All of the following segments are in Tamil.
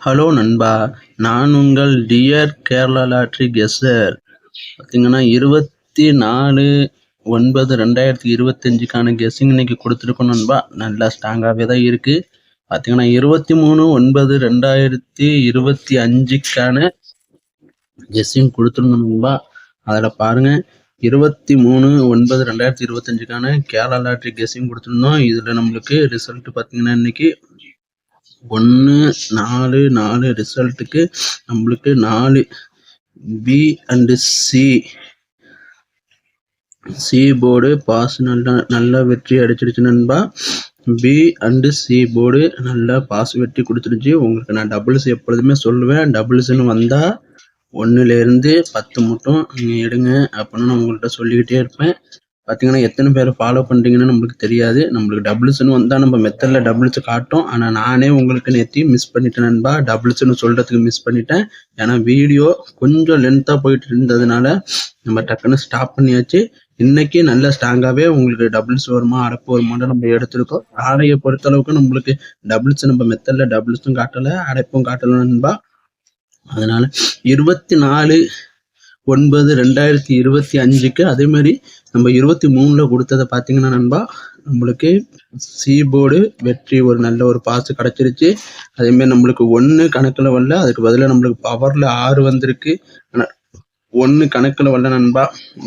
ஹலோ நண்பா நான் உங்கள் டியர் கேரளா லாட்ரி கெஸ்டர் பார்த்தீங்கன்னா இருபத்தி நாலு ஒன்பது ரெண்டாயிரத்தி இருபத்தஞ்சுக்கான கெஸ்ஸிங் இன்னைக்கு கொடுத்துருக்கோம் நண்பா. நல்லா ஸ்ட்ராங்காகவே தான் இருக்குது பார்த்தீங்கன்னா இருபத்தி மூணு ஒன்பது ரெண்டாயிரத்தி இருபத்தி அஞ்சுக்கான கெஸ்ஸிங் கொடுத்துருந்தோம் நண்பா. அதில் பாருங்கள் இருபத்தி மூணு ஒன்பது ரெண்டாயிரத்தி இருபத்தஞ்சுக்கான கேரளா லாட்ரி கெஸ்ஸிங் கொடுத்துருந்தோம். இதில் நம்மளுக்கு ரிசல்ட் பார்த்தீங்கன்னா இன்னைக்கு ஒன்று நாலு நாலு ரிசல்ட்டுக்கு நம்மளுக்கு நாலு. B and C C board pass நல்லா நல்லா வெற்றி அடிச்சிருச்சு நண்பா. பி அண்டு சி போர்டு நல்லா பாஸ் வெற்றி கொடுத்துருச்சு. உங்களுக்கு நான் டபுள்ஸ் எப்பொழுதுமே சொல்லுவேன். டபுள்ஸ்னு வந்தால் ஒன்றுலேருந்து பத்து மட்டும் நீங்கள் எடுங்க அப்படின்னு நான் உங்கள்கிட்ட சொல்லிக்கிட்டே இருப்பேன். பார்த்தீங்கன்னா எத்தனை பேரை ஃபாலோ பண்ணுறீங்கன்னு நம்மளுக்கு தெரியாது. நம்மளுக்கு டபுள்ஸ்னு வந்தால் நம்ம மெத்தடில் டபுள்ஸ் காட்டும். ஆனால் நானே உங்களுக்கு நேற்றி மிஸ் பண்ணிட்டேன் நண்பா. டபுள்ஸ்னு சொல்கிறதுக்கு மிஸ் பண்ணிட்டேன். ஏன்னா வீடியோ கொஞ்சம் லென்த்தாக போயிட்டு இருந்ததுனால நம்ம டக்குன்னு ஸ்டாப் பண்ணியாச்சு. இன்னைக்கு நல்ல ஸ்ட்ராங்காகவே உங்களுக்கு டபுள்ஸ் வருமா அடப்பு வருமானம் நம்ம எடுத்திருக்கோம். ஆடையை பொறுத்தளவுக்கு நம்மளுக்கு டபுள்ஸ் நம்ம மெத்தடில் டபுள்ஸும் காட்டலை அடைப்பும் காட்டலை நண்பா. அதனால இருபத்தி நாலு ஒன்பது ரெண்டாயிரத்தி இருபத்தி அஞ்சுக்கு அதே மாதிரி நம்ம இருபத்தி மூணில் கொடுத்ததை பார்த்தீங்கன்னா நண்பா நம்மளுக்கு சி போர்டு வெற்றி ஒரு நல்ல ஒரு பாஸ் கிடச்சிருச்சு. அதேமாரி நம்மளுக்கு ஒன்று கணக்கில் வரல அதுக்கு பதிலாக நம்மளுக்கு பவரில் ஆறு வந்திருக்கு. ஆனால் ஒன்று கணக்கில் வரல நண்பா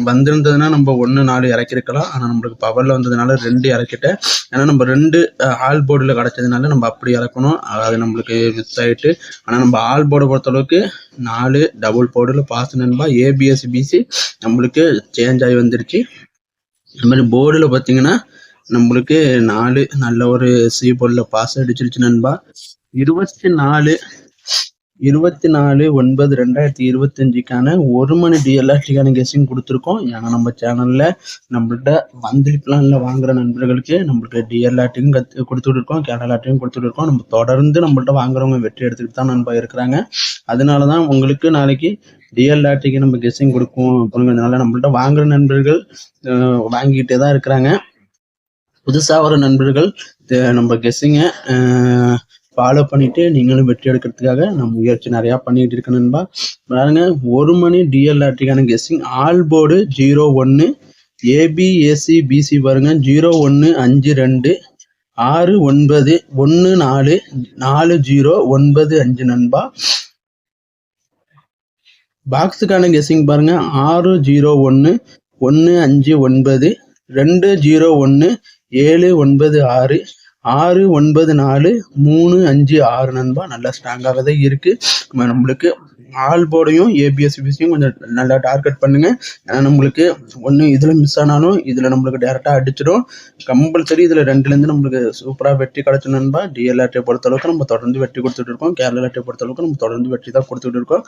வந்திருந்ததுன்னா நம்ம ஒன்று நாலு இறக்கிருக்கலாம். ஆனால் நம்மளுக்கு பவரில் வந்ததுனால ரெண்டு இறக்கிட்டேன். ஏன்னா நம்ம ரெண்டு ஆல் போர்டில் கிடச்சதுனால நம்ம அப்படி இறக்கணும். அது நம்மளுக்கு மிஸ் ஆகிட்டு ஆனால் நம்ம ஆல் போர்டை பொறுத்தளவுக்கு நாலு டபுள் போர்டில் பாஸ் நண்பா. ஏபிஎஸ் பிசி நம்மளுக்கு சேஞ்ச் ஆகி வந்துருச்சு. அது மாதிரி போர்டில் பார்த்தீங்கன்னா நம்மளுக்கு நாலு நல்ல ஒரு சி போர்டில் பாஸ் அடிச்சிருச்சு நண்பா. இருபத்தி நாலு இருபத்தி நாலு ஒன்பது ரெண்டாயிரத்தி இருபத்தஞ்சுக்கான ஒரு மணி டிஎல்ஆர்டிக்கான கெஸ்ஸிங் கொடுத்துருக்கோம். ஏன்னா நம்ம சேனலில் நம்மள்கிட்ட மந்த்லி பிளானில் வாங்குற நண்பர்களுக்கு நம்மளுக்கு டிஎல்ஆர்டியும் கற்று கொடுத்துட்டு இருக்கோம் கேரளாட்டையும் கொடுத்துட்டு இருக்கோம் நம்ம தொடர்ந்து நம்மள்கிட்ட வாங்குறவங்க வெற்றி எடுத்துக்கிட்டு தான் நண்பா இருக்கிறாங்க. அதனால தான் உங்களுக்கு நாளைக்கு டிஎல்ஆர்டிக்கு நம்ம கெஸ்ஸிங் கொடுக்கும் அப்படிங்கிறதுனால நம்மள்கிட்ட வாங்குற நண்பர்கள் வாங்கிக்கிட்டே தான் இருக்கிறாங்க. புதுசாக வர நண்பர்கள் நம்ம கெஸ்ஸிங்கை ஃபாலோ பண்ணிட்டு நீங்களும் வெற்றி எடுக்கிறதுக்காக நான் முயற்சி நிறையா பண்ணிட்டு இருக்கேன் நண்பா. பாருங்க ஒரு மணி டிஎல்ஆர்டிக்கான கெஸ்ஸிங் ஆல் போர்டு ஜீரோ ஒன்று ஏபிஏசி பிசி பாருங்க. ஜீரோ ஒன்று அஞ்சு ரெண்டு ஆறு ஒன்பது ஒன்று நாலு நாலு ஜீரோ ஒன்பது அஞ்சு நண்பா. பாக்ஸுக்கான கெஸ்ஸிங் பாருங்க. ஆறு ஜீரோ ஒன்று ஒன்று அஞ்சு ஒன்பது ரெண்டு ஜீரோ ஒன்று ஏழு ஒன்பது ஆறு ஆறு ஒன்பது நாலு மூணு அஞ்சு ஆறு நண்பா நல்லா ஸ்ட்ராங்காக தான் இருக்கு. நம்மளுக்கு ஆல் போர்டையும் ஏபிஎஸ் பிசியும் கொஞ்சம் நல்லா டார்கெட் பண்ணுங்க. ஏன்னா நம்மளுக்கு ஒன்று இதில் மிஸ் ஆனாலும் இதில் நம்மளுக்கு டேரெக்டாக அடிச்சிடும். கம்பல்சரி இதில் ரெண்டுலேருந்து நம்மளுக்கு சூப்பராக வெற்றி கிடச்சி நண்பா டிஎல்ஆர்டியை பொறுத்தளவுக்கு நம்ம தொடர்ந்து வெற்றி கொடுத்துட்டு இருக்கோம். கேரளா லாட்டை பொறுத்தளவுக்கு நம்ம தொடர்ந்து வெற்றி தான் கொடுத்துட்டு இருக்கோம்.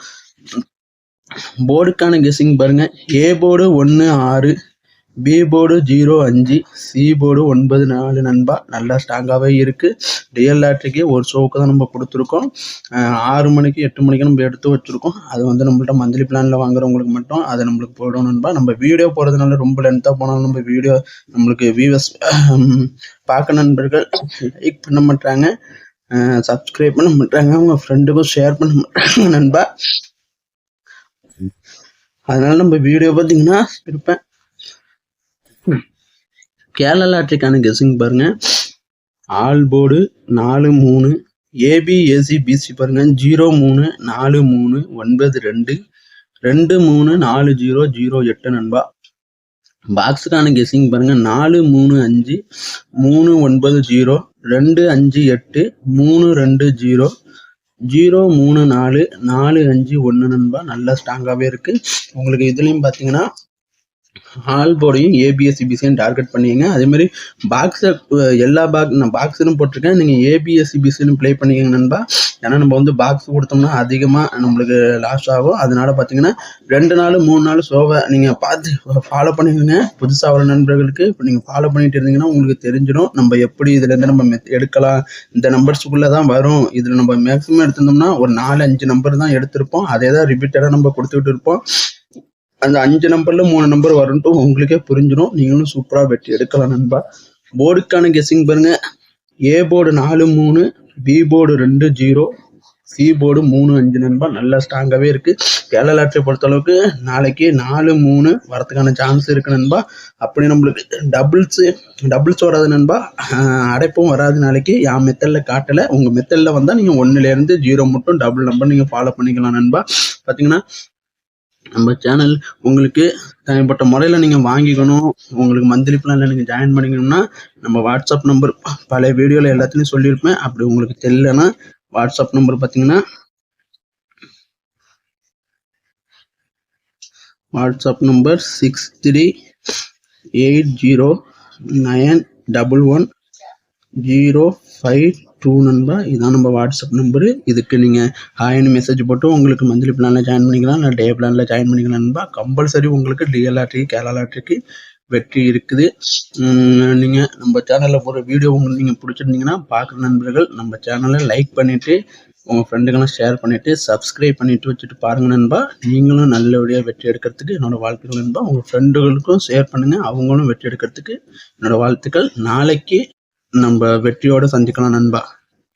போர்டுக்கான கெஸ்ஸிங் பாருங்க. ஏ போர்டு ஒன்று ஆறு பி போர்டு ஜீரோ அஞ்சு சி போர்டு ஒன்பது நாலு நண்பா நல்லா ஸ்ட்ராங்காகவே இருக்குது டிஎல் லாட்ரிக்கு ஒரு ஷோவுக்கு தான் நம்ம கொடுத்துருக்கோம். ஆறு மணிக்கு எட்டு மணிக்கு நம்ம எடுத்து வச்சுருக்கோம். அது வந்து நம்மள்ட்ட மந்த்லி பிளானில் வாங்குறவங்களுக்கு மட்டும் அதை நம்மளுக்கு போயிடும் நண்பா. நம்ம வீடியோ போகிறதுனால ரொம்ப லென்த்தாக போனாலும் நம்ம வீடியோ நம்மளுக்கு வியூவர்ஸ் பார்க்க நண்பர்கள் லைக் பண்ண மாட்டாங்க. சப்ஸ்கிரைப் பண்ண மாட்டாங்க. அவங்க ஃப்ரெண்டுக்கும் ஷேர் பண்ண மாட்டாங்க நண்பா. அதனால நம்ம வீடியோ பார்த்தீங்கன்னா இருப்பேன். கேரளா லாட்ரிக்கான கெஸ்ஸிங் பாருங்க. ஆல் போர்டு நாலு மூணு ஏபி ஏசி பிசி பாருங்க. ஜீரோ மூணு நாலு மூணு ஒன்பது ரெண்டு ரெண்டு மூணு நாலு ஜீரோ ஜீரோ எட்டு நண்பா. பாக்ஸுக்கான கெஸ்ஸிங் பாருங்க. நாலு மூணு அஞ்சு மூணு ஒன்பது ஜீரோ ரெண்டு அஞ்சு எட்டு மூணு ரெண்டு ஜீரோ ஜீரோ மூணு நாலு நாலு அஞ்சு ஒன்று நண்பா. நல்லா ஸ்ட்ராங்காகவே இருக்குது உங்களுக்கு இதுலேயும் பார்த்தீங்கன்னா ஆல் போர்டையும் ஏபிஎஸ் சிபிசியும் டார்கெட் பண்ணிக்கங்க அதே மாதிரி பாக்ஸை எல்லா பாக் நான் பாக்ஸுன்னு போட்டிருக்கேன். நீங்கள் ஏபிஎஸ் சிபிசின்னு ப்ளே பண்ணிக்கங்க நண்பா. ஏன்னா நம்ம வந்து பாக்ஸ் கொடுத்தோம்னா அதிகமாக நம்மளுக்கு லாஸ் ஆகும். அதனால பார்த்தீங்கன்னா ரெண்டு நாள் மூணு நாள் ஷோவை நீங்கள் பார்த்து ஃபாலோ பண்ணிக்கோங்க. புதுசாக வர நண்பர்களுக்கு இப்போ நீங்கள் ஃபாலோ பண்ணிட்டு இருந்தீங்கன்னா உங்களுக்கு தெரிஞ்சிடும். நம்ம எப்படி இதுலேருந்து நம்ம மெத் எடுக்கலாம். இந்த நம்பர்ஸுக்குள்ளே தான் வரும். இதில் நம்ம மேக்ஸிமம் எடுத்திருந்தோம்னா ஒரு நாலு அஞ்சு நம்பர் தான் எடுத்திருப்போம். அதே தான் ரிப்பீட்டடாக நம்ம கொடுத்துக்கிட்டு இருப்போம். அந்த அஞ்சு நம்பர்ல மூணு நம்பர் வரட்டும் உங்களுக்கே புரிஞ்சிடும் நீங்களும் சூப்பராக வெற்றி எடுக்கலாம் நண்பா. போர்டுக்கான கெஸ்ஸிங் பாருங்க. ஏ போர்டு நாலு மூணு பி போர்டு ரெண்டு ஜீரோ சி போர்டு மூணு அஞ்சு நண்பா. நல்லா ஸ்ட்ராங்காகவே இருக்குது கேரளா லாட்டரி பொறுத்தளவுக்கு நாளைக்கு நாலு மூணு வரத்துக்கான சான்ஸ் இருக்குது நண்பா. அப்படி நம்மளுக்கு டபுள்ஸு டபுள்ஸ் வராது நண்பா. அடைப்பும் வராது நாளைக்கு. என் மெத்தடில் காட்டலை. உங்கள் மெத்தடில் வந்தால் நீங்கள் ஒன்றுலேருந்து ஜீரோ மட்டும் டபுள் நம்பர் நீங்கள் ஃபாலோ பண்ணிக்கலாம் நண்பா. பார்த்தீங்கன்னா நம்ம சேனல் உங்களுக்கு தனிப்பட்ட முறையில் நீங்கள் வாங்கிக்கணும். உங்களுக்கு மந்த்லி பிளானில் நீங்கள் ஜாயின் பண்ணிக்கணும்னா நம்ம வாட்ஸ்அப் நம்பர் பழைய வீடியோவில் எல்லாத்துலேயும் சொல்லியிருப்பேன். அப்படி உங்களுக்கு தெரியலனா வாட்ஸ்அப் நம்பர் பார்த்தீங்கன்னா WhatsApp number six three eight zero nine double one zero five two நண்பா? இதான் நம்ம வாட்ஸ்அப் நம்பரு. இதுக்கு நீங்கள் ஹாய்னு மெசேஜ் போட்டு உங்களுக்கு மந்த்லி பிளானில் ஜாயின் பண்ணிக்கலாம். இல்லை டே பிளானில் ஜாயின் பண்ணிக்கலாம் நண்பா. கம்பல்சரி உங்களுக்கு டிஎல்ஆர்டி கேரளா லாட்ரிக்கு வெற்றி இருக்குது. நீங்கள் நம்ம சேனலில் போகிற வீடியோ உங்களுக்கு நீங்கள் பிடிச்சிருந்தீங்கன்னா பார்க்குற நண்பர்கள் நம்ம சேனலை லைக் பண்ணிவிட்டு உங்கள் ஃப்ரெண்டுக்கெல்லாம் ஷேர் பண்ணிவிட்டு சப்ஸ்கிரைப் பண்ணிவிட்டு வச்சுட்டு பாருங்கள் நண்பா. நீங்களும் நல்லபடியாக வெற்றி எடுக்கிறதுக்கு என்னோடய வாழ்த்துக்கள் நண்பா. உங்கள் ஃப்ரெண்டுகளுக்கும் ஷேர் பண்ணுங்கள் அவங்களும் வெற்றி எடுக்கிறதுக்கு என்னோடய வாழ்த்துக்கள். நாளைக்கு நம்ம வெற்றியோடு சந்திக்கலாம் நண்பா.